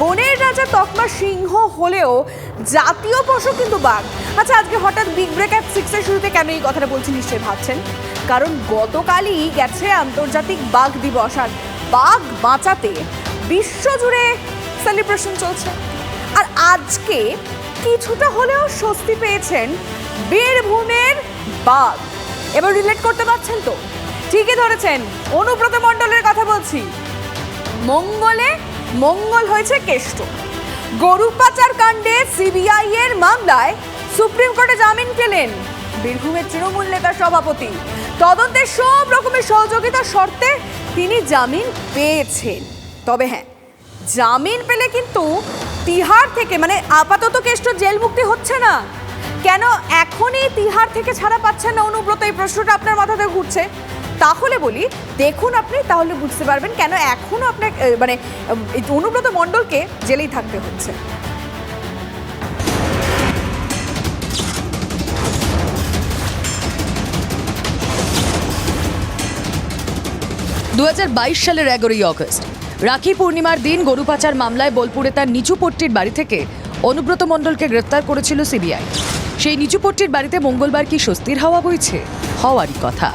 বনের রাজা তকমা সিংহ হলেও জাতীয় পশু কিন্তু বাঘ। আচ্ছা আজকে হঠাৎ বিগ ব্রেক অ্যাট সিক্সের শুরুতে কেন এই কথাটা বলছি নিশ্চয়ই ভাবছেন? কারণ গতকালই গেছে আন্তর্জাতিক বাঘ দিবস আর বাঘ বাঁচাতে বিশ্বজুড়ে সেলিব্রেশন চলছে। আর আজকে কিছুটা হলেও স্বস্তি পেয়েছেন বীরভূমের বাঘ। এবার রিলেট করতে পারছেন তো? ঠিকই ধরেছেন, অনুব্রত মণ্ডলের কথা বলছি। মঙ্গলে মঙ্গল হয়েছে কেষ্ট। গরু পাচার কাণ্ডে সিবিআই এর মামলায় সুপ্রিম কোর্টে জামিন পেলেন বীরভূমের তৃণমূল নেতা সভাপতি। তদন্তের সব রকমের সহযোগিতা শর্তে তিনি জামিন পেয়েছেন। তবে হ্যাঁ জামিন পেলে কিন্তু তিহার থেকে মানে আপাতত কেষ্ট জেল মুক্তি হচ্ছে না। কেন এখনই তিহার থেকে ছাড়া পাচ্ছেন না অনুব্রত? এই প্রশ্নটা আপনার মাথাতে ঘুরছে। তাহলে বলি, দেখুন আপনি, তাহলে বুঝতে পারবেন কেন এখনও আপনার মানে অনুব্রত মণ্ডলকে জেলেই থাকতে হচ্ছে। দু হাজার বাইশ সালের এগারোই অগস্ট, রাখি পূর্ণিমার দিন গরু পাচার মামলায় বোলপুরে তার নিচুপট্টির বাড়ি থেকে অনুব্রত মণ্ডলকে গ্রেফতার করেছিল সিবিআই। সেই নিচুপট্টির বাড়িতে মঙ্গলবার কি স্বস্তির হাওয়া বইছে? হওয়ারই কথা।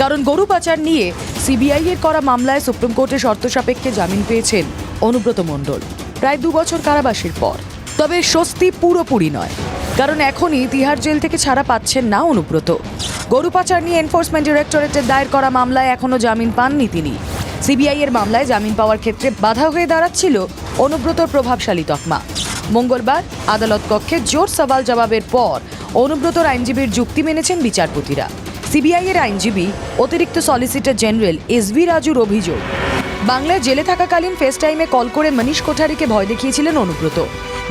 কারণ গরু পাচার নিয়ে সিবিআই এর করা মামলায় সুপ্রিম কোর্টে শর্ত সাপেক্ষে জামিন পেয়েছেন অনুব্রত মণ্ডল। প্রায় দু বছর কারাবাসের পর। তবে স্বস্তি পুরোপুরি নয়। কারণ এখনই তিহার জেল থেকে ছাড়া পাচ্ছেন না অনুব্রত। গরু পাচার নিয়ে এনফোর্সমেন্ট ডিরেক্টরেটের দায়ের করা মামলায় এখনও জামিন পাননি তিনি। সিবিআই এর মামলায় জামিন পাওয়ার ক্ষেত্রে বাধা হয়ে দাঁড়াচ্ছিল অনুব্রতর প্রভাবশালী তকমা। মঙ্গলবার আদালত কক্ষে জোর সওয়াল জবাবের পর অনুব্রতর আইনজীবীর যুক্তি মেনেছেন বিচারপতিরা। সিবিআই এর আইনজীবী, অতিরিক্ত সলিসিটর জেনারেল এস ভি রাজুর অভিযোগ। বাংলায় জেলে থাকাকালীন ফেস টাইমে কল করে মনীষ কোঠারিকে ভয় দেখিয়েছিলেন অনুব্রত।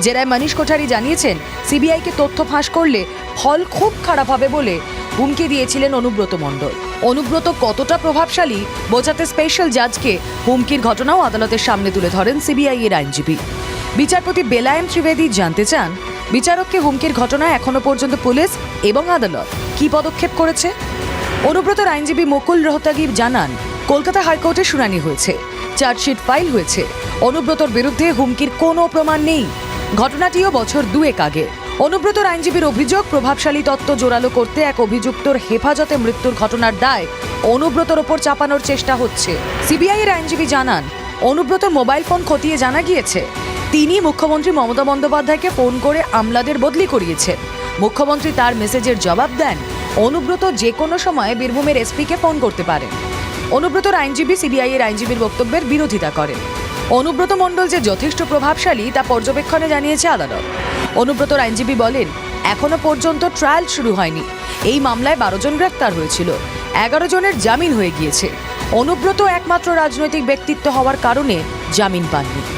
জেরায় মনীষ কোঠারি জানিয়েছেন, সিবিআইকে তথ্য ফাঁস করলে ফল খুব খারাপ হবে বলে হুমকি দিয়েছিলেন অনুব্রত মণ্ডল। অনুব্রত কতটা প্রভাবশালী, বোঝাতে স্পেশাল জাজকে হুমকির ঘটনাও আদালতের সামনে তুলে ধরেন সিবিআই এর আইনজীবী। বিচারপতি বেলায়েন ত্রিবেদী জানতে চান, বিচারককে হুমকির ঘটনায় এখনও পর্যন্ত পুলিশ এবং আদালত কী পদক্ষেপ করেছে? অনুব্রতর আইনজীবী মুকুল রোহতাগি জানান, কলকাতা হাইকোর্টে শুনানি হয়েছে, চার্জশিট ফাইল হয়েছে। অনুব্রতর বিরুদ্ধে হুমকির কোনো প্রমাণ নেই। ঘটনাটিও বছর দুয়েক আগে। অনুব্রতর আইনজীবীর অভিযোগ, প্রভাবশালী তত্ত্ব জোরালো করতে এক অভিযুক্তর হেফাজতে মৃত্যুর ঘটনার দায় অনুব্রতর ওপর চাপানোর চেষ্টা হচ্ছে। সিবিআই এর আইনজীবী জানান, অনুব্রতর মোবাইল ফোন খতিয়ে জানা গিয়েছে। তিনি মুখ্যমন্ত্রী মমতা বন্দ্যোপাধ্যায়কে ফোন করে আমলাদের বদলি করিয়েছেন। মুখ্যমন্ত্রী তার মেসেজের জবাব দেন, অনুব্রত যে কোনো সময় বীরভূমের এসপিকে ফোন করতে পারেন। অনুব্রতর আইনজীবী সিবিআই এর আইনজীবীর বক্তব্যের বিরোধিতা করেন। অনুব্রত মণ্ডল যে যথেষ্ট প্রভাবশালী, তা পর্যবেক্ষণে জানিয়েছে আদালত। অনুব্রতর আইনজীবী বলেন, এখনও পর্যন্ত ট্রায়াল শুরু হয়নি। এই মামলায় বারো জন গ্রেপ্তার হয়েছিল। এগারো জনের জামিন হয়ে গিয়েছে। অনুব্রত একমাত্র রাজনৈতিক ব্যক্তিত্ব হওয়ার কারণে জামিন পাননি।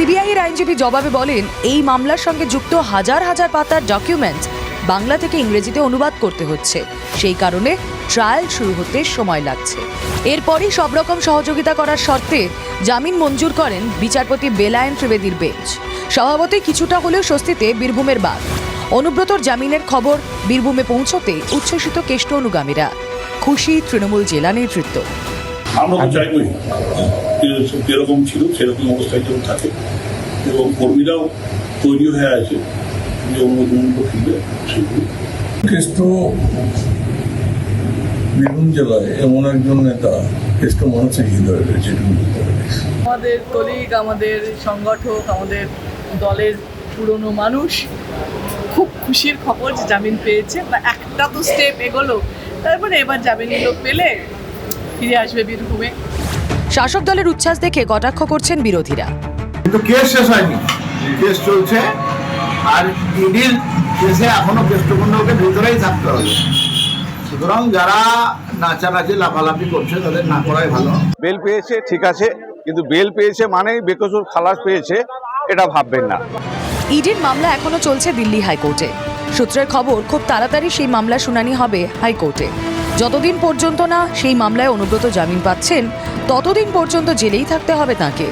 সিবিআই এর আইনজীবী জবাবে বলেন, এই মামলার সঙ্গে যুক্ত হাজার হাজার পাতার ডকুমেন্টস বাংলা থেকে ইংরেজিতে অনুবাদ করতে হচ্ছে। সেই কারণে ট্রায়াল শুরু হতে সময় লাগছে। এরপরই সব রকম সহযোগিতা করার শর্তে জামিন মঞ্জুর করেন বিচারপতি বেলায়ন ত্রিবেদীর বেঞ্চ স্বভাবতই কিছুটা হলেও স্বস্তিতে বীরভূমের বাঘ অনুব্রতর জামিনের খবর বীরভূমে পৌঁছতে উচ্ছ্বসিত কেষ্ট অনুগামীরা। খুশি তৃণমূল জেলা নেতৃত্ব। আমরা তো চাইবই যেরকম ছিল সেরকম অবস্থায় যেন থাকে। এবং কর্মীরাও তৈরি হয়ে আছে। যে অনুমোদন ফিরবে সেগুলো বীরভূম জেলায় এমন একজন নেতা কেষ্ট মানুষের হৃদয়ে রয়েছে আমাদের কলিগ আমাদের সংগঠক আমাদের দলের পুরনো মানুষ খুব খুশির খবর যে জামিন পেয়েছে। বা একটা তো স্টেপ এগোলো। তারপরে এবার জামিনগুলো পেলে ফিরে আসবে বীরভূমে। শাসক দলের উচ্ছ্বাস দেখে কটাক্ষ করছেন বিরোধীরা। কিন্তু কেস শেষ হয়নি। কেস চলছে। আর ইডির কেসে এখনও কেষ্টকুণ্ডকে ভিতরেই থাকতে হবে। সুতরাং যারা নাচানাচি লাফালাফি করছে তাদের না করাই ভালো। বেল পেয়েছে ঠিক আছে। কিন্তু বেল পেয়েছে মানে বেকসুর খালাস পেয়েছে এটা ভাববেন না। ইডির মামলা এখনও চলছে দিল্লি হাইকোর্টে। সূত্রের খবর খুব তাড়াতাড়ি সেই মামলা শুনানি হবে হাইকোর্টে। যতদিন পর্যন্ত না সেই মামলায় অনুব্রত জামিন পাচ্ছেন, ততদিন পর্যন্ত জেলেই থাকতে হবে তাকে।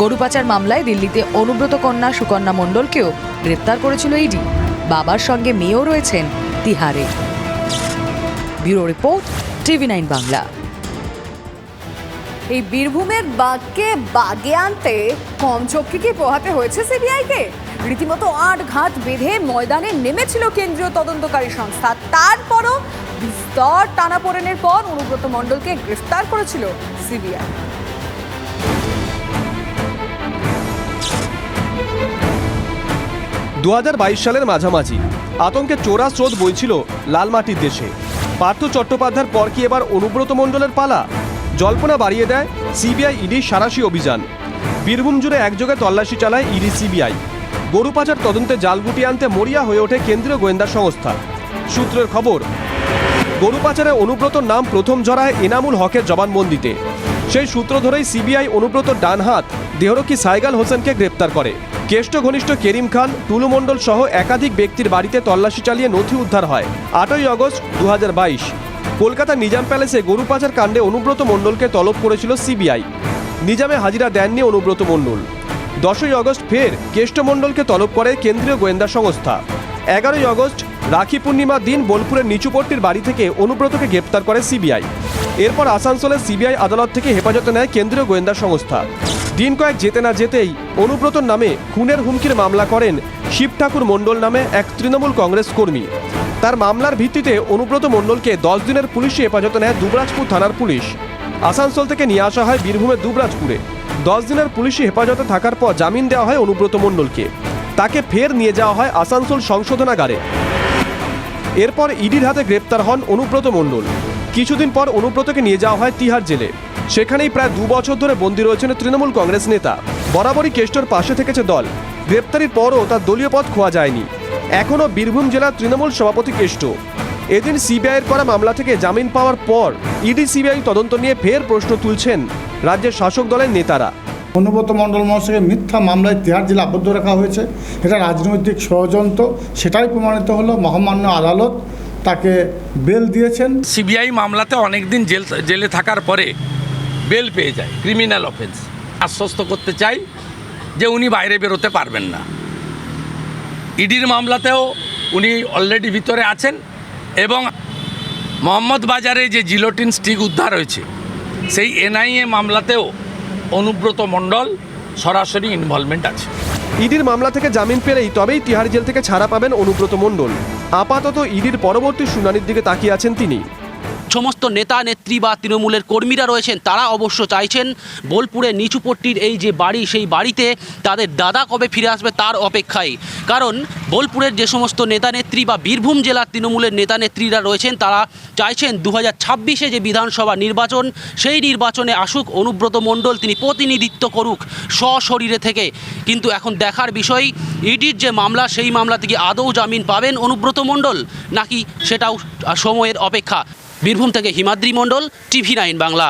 গরু পাচার মামলায় দিল্লিতে অনুব্রত কন্যা সুকন্যা মণ্ডলকেও গ্রেপ্তার করেছিল ইডি। বাবার সঙ্গে মেয়েও রয়েছেন তিহারে bureau report, TV nine Bangla. এই বীরভূমের বাঘকে বাগে আনতে কম চোখকে কি পোহাতে হয়েছে সিবিআইকে? রীতিমতো আট ঘাট বেঁধে ময়দানে নেমেছিল কেন্দ্রীয় তদন্তকারী সংস্থা। তারপরও বিস্তর টানাপোড়েনের পর অনুব্রত মণ্ডলকে গ্রেফতার করেছিল সিবিআই। দু হাজার বাইশ সালের মাঝামাঝি আতঙ্কে চোরা স্রোত বইছিল লালমাটির দেশে। পার্থ চট্টোপাধ্যায়ের পর কি এবার অনুব্রত মণ্ডলের পালা? জল্পনা বাড়িয়ে দেয় সিবিআই ইডি সারাশি অভিযান। বীরভূম জুড়ে একযোগে তল্লাশি চালায় ইডি সিবিআই। গরু পাচার তদন্তে জাল গুটিয়ে আনতে মরিয়া হয়ে ওঠে কেন্দ্রীয় গোয়েন্দা সংস্থা। সূত্রের খবর গরু পাচারে অনুব্রতর নাম প্রথম জড়ায় এনামুল হকের জবানবন্দিতে। সেই সূত্র ধরেই সিবিআই অনুব্রত ডান হাত দেহরক্ষী সাইগাল হোসেনকে গ্রেপ্তার করে। কেষ্ট ঘনিষ্ঠ কেরিম খান, টুলু মণ্ডল সহ একাধিক ব্যক্তির বাড়িতে তল্লাশি চালিয়ে নথি উদ্ধার হয়। আটই আগস্ট দু কলকাতার নিজাম প্যালেসে গরু পাচার কাণ্ডে অনুব্রত মণ্ডলকে তলব করেছিল সিবিআই। নিজামে হাজিরা দেননি অনুব্রত মণ্ডল। দশই আগস্ট ফের কেষ্ট মণ্ডলকে তলব করে কেন্দ্রীয় গোয়েন্দা সংস্থা। এগারোই আগস্ট রাখি পূর্ণিমার দিন বোলপুরের নিচুপট্টির বাড়ি থেকে অনুব্রতকে গ্রেপ্তার করে সিবিআই। এরপর আসানসোলের সিবিআই আদালত থেকে হেফাজতে নেয় কেন্দ্রীয় গোয়েন্দা সংস্থা। দিন কয়েক যেতে না যেতেই অনুব্রতর নামে খুনের হুমকির মামলা করেন শিব ঠাকুর মণ্ডল নামে এক তৃণমূল কংগ্রেস কর্মী। তার মামলার ভিত্তিতে অনুব্রত মণ্ডলকে দশ দিনের পুলিশি হেফাজতে নেয় দুবরাজপুর থানার পুলিশ। আসানসোল থেকে নিয়ে আসা হয় বীরভূমের দুবরাজপুরে। দশ দিনের পুলিশি হেফাজতে থাকার পর জামিন দেওয়া হয় অনুব্রত মণ্ডলকে। তাকে ফের নিয়ে যাওয়া হয় আসানসোল সংশোধনাগারে। এরপর ইডির হাতে গ্রেপ্তার হন অনুব্রত মণ্ডল। কিছুদিন পর অনুব্রতকে নিয়ে যাওয়া হয় তিহার জেলে। সেখানেই প্রায় দু বছর ধরে বন্দী রয়েছেন তৃণমূল কংগ্রেস নেতা। বরাবরই কেষ্টর পাশে থেকেছে দল। গ্রেপ্তারির পরও তার দলীয় পথ খোয়া যায়নি। এখনও বীরভূম জেলার তৃণমূল সভাপতি কেষ্ট। এদিন সিবিআইয়ের করা মামলা থেকে জামিন পাওয়ার পর ইডি সিবিআই তদন্ত নিয়ে ফের প্রশ্ন তুলছেন রাজ্যের শাসক দলের নেতারা। অনুব্রত মণ্ডল মহাশয়কে মিথ্যা মামলায় তিহার জেলে আবদ্ধ রাখা হয়েছে। এটা রাজনৈতিক ষড়যন্ত্র, সেটাই প্রমাণিত হলো। মহামান্য আদালত তাকে বেল দিয়েছেন। সিবিআই মামলাতে অনেক দিন জেল, জেলে থাকার পরে বেল পেয়ে যায় ক্রিমিনাল অফেন্স আশ্বস্ত করতে চাই যে উনি বাইরে বেরোতে পারবেন না। ইডির মামলাতেও উনি অলরেডি ভিতরে আছেন এবং মোহাম্মদ বাজারে যে জিলোটিন স্টিক উদ্ধার হয়েছে, সেই এনআইএ মামলাতেও অনুব্রত মণ্ডল, সরাসরি ইনভলভমেন্ট আছে। ইডির মামলা থেকে জামিন পেলেই তবেই তিহার জেল থেকে ছাড়া পাবেন অনুব্রত মণ্ডল। আপাতত ইডির পরবর্তী শুনানির দিকে তাকিয়ে আছেন তিনি। সমস্ত নেতা, নেত্রী বা তৃণমূলের কর্মীরা রয়েছেন, তারা অবশ্য চাইছেন বোলপুরের নিচুপট্টির এই যে বাড়ি, সেই বাড়িতে তাদের দাদা কবে ফিরে আসবে তার অপেক্ষায়। কারণ বোলপুরের যে সমস্ত নেতা, নেত্রী বা বীরভূম জেলার তৃণমূলের নেতা, নেত্রীরা রয়েছেন, তারা চাইছেন দু ছাব্বিশে যে বিধানসভা নির্বাচন, সেই নির্বাচনে আসুক অনুব্রত মণ্ডল, তিনি প্রতিনিধিত্ব করুক স্বশরীরে থেকে। কিন্তু এখন দেখার বিষয়, ইডির যে মামলা, সেই মামলা থেকে আদৌ জামিন পাবেন অনুব্রত মণ্ডল, নাকি সেটাও সময়ের অপেক্ষা? বীরভূম থেকে হিমাদ্রি মণ্ডল টিভি নাইন বাংলা।